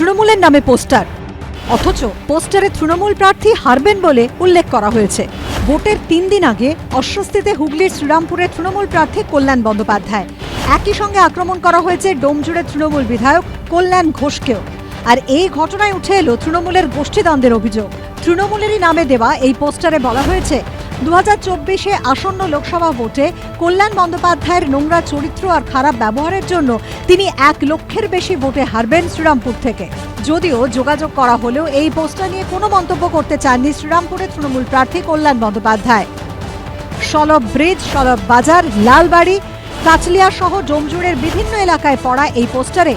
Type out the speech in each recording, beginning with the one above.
তৃণমূলের নামে পোস্টার। অথচ পোস্টারে তৃণমূল প্রার্থী হারবেন বলে উল্লেখ করা হয়েছে। ভোটের তিন দিন আগে অস্বস্তিতে হুগলির শ্রীরামপুরে তৃণমূল প্রার্থী কল্যাণ বন্দ্যোপাধ্যায়। একই সঙ্গে আক্রমণ করা হয়েছে ডোমজুড়ে তৃণমূল বিধায়ক কল্যাণ ঘোষকেও। আর এই ঘটনায় উঠে এলো তৃণমূলের গোষ্ঠীদ্বন্দ্বের অভিযোগ। তৃণমূলেরই নামে দেওয়া এই পোস্টারে বলা হয়েছে দু হাজার চব্বিশে আসন্ন লোকসভা ভোটে কল্যাণ বন্দ্যোপাধ্যায়ের নোংরা চরিত্র আর খারাপ ব্যবহারের জন্য তিনি এক লক্ষের বেশি ভোটে হারবেন শ্রীরামপুর থেকে। যদিও যোগাযোগ করা হলেও এই পোস্টার নিয়ে কোনো মন্তব্য করতে চাননি শ্রীরামপুরের তৃণমূল প্রার্থী কল্যাণ বন্দ্যোপাধ্যায়। সলব ব্রিজ সলব বাজার, লালবাড়ি কাচলিয়া সহ ডোমজুড়ের বিভিন্ন এলাকায় পড়া এই পোস্টারে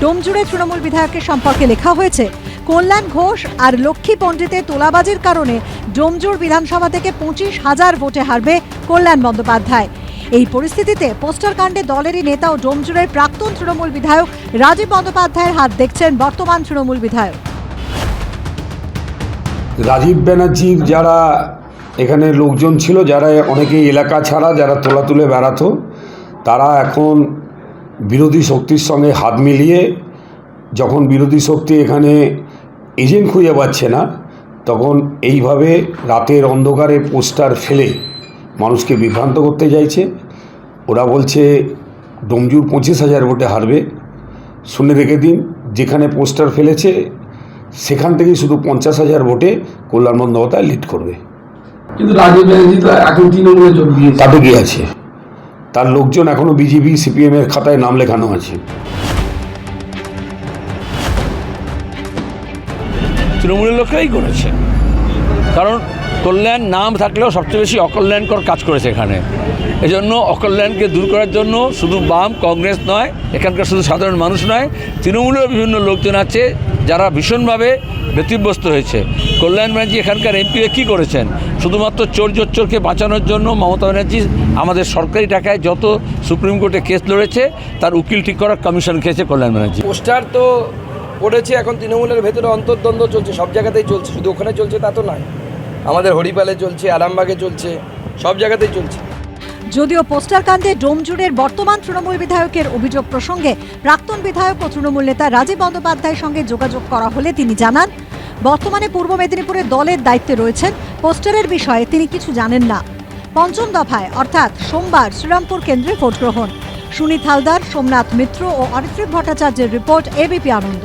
ডোমজুড়ে তৃণমূল বিধায়কের সম্পর্কে লেখা হয়েছে কল্যাণ ঘোষ আর লক্ষ্মী পণ্ডিতের তোলাবাজির কারণে ডোমজুড় বিধানসভা থেকে পঁচিশ হাজার ভোটে হারবে কল্যাণ বন্দ্যোপাধ্যায়। এই পরিস্থিতিতে পোস্টার কাণ্ডে দলেরই নেতা ও ডোমজুড়ের প্রাক্তন তৃণমূল বিধায়ক রাজীব বন্দ্যোপাধ্যায়ের হাত দেখছেন বর্তমান তৃণমূল বিধায়ক। রাজীব ব্যানার্জির যারা এখানে লোকজন ছিল, যারা অনেকেই এলাকা ছাড়া, যারা তোলা তুলে বেড়াতো, তারা এখন বিরোধী শক্তির সঙ্গে হাত মিলিয়ে যখন বিরোধী শক্তি এখানে এজেন্ট খুঁজে পাচ্ছে না। তখন এইভাবে রাতের অন্ধকারে পোস্টার ফেলে মানুষকে বিভ্রান্ত করতে চাইছে। ওরা বলছে ডোমজুর পঁচিশ হাজার ভোটে হারবে। শুনে রেখে দিন যেখানে পোস্টার ফেলেছে সেখান থেকেই শুধু পঞ্চাশ হাজার ভোটে কল্যাণ বন্দ্যোপাধ্যায় লিড করবে। কিন্তু রাজীব ব্যানার্জি তো এখন তৃণমূলে যোগ দিয়েছে। তাতে কি আছে? তার লোকজন এখনও বিজেপি সিপিএমের খাতায় নাম লেখানো আছে। তৃণমূলের লোকরাই করেছে। কারণ কল্যাণ নাম থাকলেও সবচেয়ে বেশি অকল্যাণকর কাজ করেছে এখানে। এজন্য অকল্যাণকে দূর করার জন্য শুধু বাম কংগ্রেস নয়, এখানকার শুধু সাধারণ মানুষ নয় তৃণমূলের বিভিন্ন লোকজন আছে যারা ভীষণভাবে ব্যতিব্যস্ত হয়েছে। কল্যাণ ব্যানার্জি এখানকার এমপি কী করেছেন? শুধুমাত্র চোর জোচ্চোরকে বাঁচানোর জন্য মমতা ব্যানার্জি আমাদের সরকারি টাকায় যত সুপ্রিম কোর্টে কেস লড়েছে, তার উকিল ঠিক করার কমিশন খেয়েছে কল্যাণ ব্যানার্জি। পোস্টার তো পড়েছে, এখন তৃণমূলের ভেতরে অন্তর্দ্বন্দ্ব চলছে, সব জায়গাতেই চলছে, শুধু ওখানে চলছে তা তো নয়। আমাদের হরিপালে চলছে, আরামবাগে চলছে, সব জায়গাতেই চলছে। যদিও পোস্টার কাণ্ডে ডোমজুড়ের বর্তমান তৃণমূল বিধায়কের অভিযোগ প্রসঙ্গে প্রাক্তন বিধায়ক ও তৃণমূল নেতা রাজীব বন্দ্যোপাধ্যায়ের সঙ্গে যোগাযোগ করা হলে তিনি জানান, বর্তমানে পূর্ব মেদিনীপুরে দলের দায়িত্বে রয়েছেন, পোস্টারের বিষয়ে তিনি কিছু জানেন না। পঞ্চম দফায়, অর্থাৎ সোমবার শ্রীরামপুর কেন্দ্রে ভোট গ্রহণ সুনীত হালদার, সোমনাথ মিত্র ও অরিত্রিক ভট্টাচার্যের report ABP Ananda.